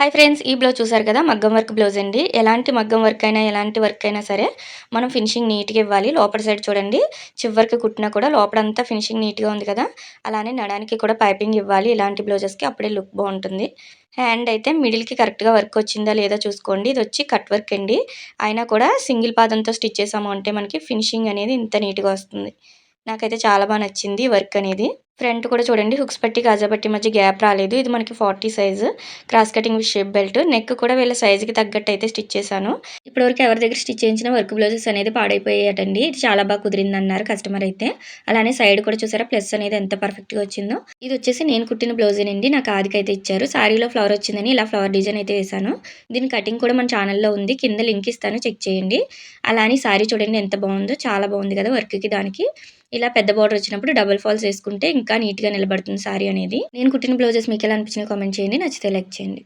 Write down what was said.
Hi friends ఈ blouse చూసారు కదా? మగ్గం వర్క్ బ్లౌజ్ అండి. ఎలాంటి మగ్గం వర్క్ అయినా ఎలాంటి వర్క్ అయినా సరే మనం ఫినిషింగ్ నీట్గా ఇవ్వాలి. లోపల సైడ్ చూడండి చివరికి కుట్టినా కూడా లోపలంతా ఫినిషింగ్ నీట్గా ఉంది కదా? అలానే నడానికి కూడా పైపింగ్ ఇవ్వాలి. ఇలాంటి బ్లౌజెస్కి అప్పుడే లుక్ బాగుంటుంది. హ్యాండ్ అయితే మిడిల్కి కరెక్ట్గా వర్క్ వచ్చిందా లేదా చూసుకోండి. ఇది వచ్చి కట్ వర్క్ అండి. అయినా కూడా సింగిల్ పాదంతో స్టిచ్ చేసాము అంటే మనకి ఫినిషింగ్ అనేది ఇంత నీట్గా వస్తుంది. నాకైతే చాలా బాగా నచ్చింది వర్క్ అనేది. ఫ్రంట్ కూడా చూడండి హుక్స్ పట్టి కాజా పట్టి మధ్య గ్యాప్ రాలేదు. ఇది మనకి forty size cross cutting with shape belt. Neck కూడా వీళ్ళ సైజుకి తగ్గట్టు అయితే స్టిచ్ చేశాను. ఇప్పటివరకు ఎవరి దగ్గర స్టిచ్ చేయించిన వర్క్ బ్లౌజెస్ అనేది పాడైపోయాటండి ఇది చాలా బాగా కుదిరింది అన్నారు కస్టమర్ అయితే. అలానే సైడ్ కూడా చూసారా ప్లస్ అనేది ఎంత పర్ఫెక్ట్గా వచ్చిందో. ఇది వచ్చేసి నేను కుట్టిన బ్లౌజేనండి నాకు ఆదికి అయితే ఇచ్చారు. సారీలో ఫ్లవర్ వచ్చిందని ఇలా ఫ్లవర్ డిజైన్ అయితే వేశాను. దీని కటింగ్ కూడా మన ఛానల్లో ఉంది కింద లింక్ ఇస్తాను చెక్ చేయండి. అలానే సారీ చూడండి ఎంత బాగుందో చాలా బాగుంది కదా వర్క్కి దానికి. ఇలా పెద్ద బార్డర్ వచ్చినప్పుడు డబుల్ ఫాల్స్ వేసుకుంటే ఇంకా నీట్గా నిలబడుతుంది సారీ అనేది. నేను కుట్టిన బ్లౌజెస్ మీకు ఎలా అనిపించిన కామెంట్ చేయండి నచ్చితే లైక్ చేయండి.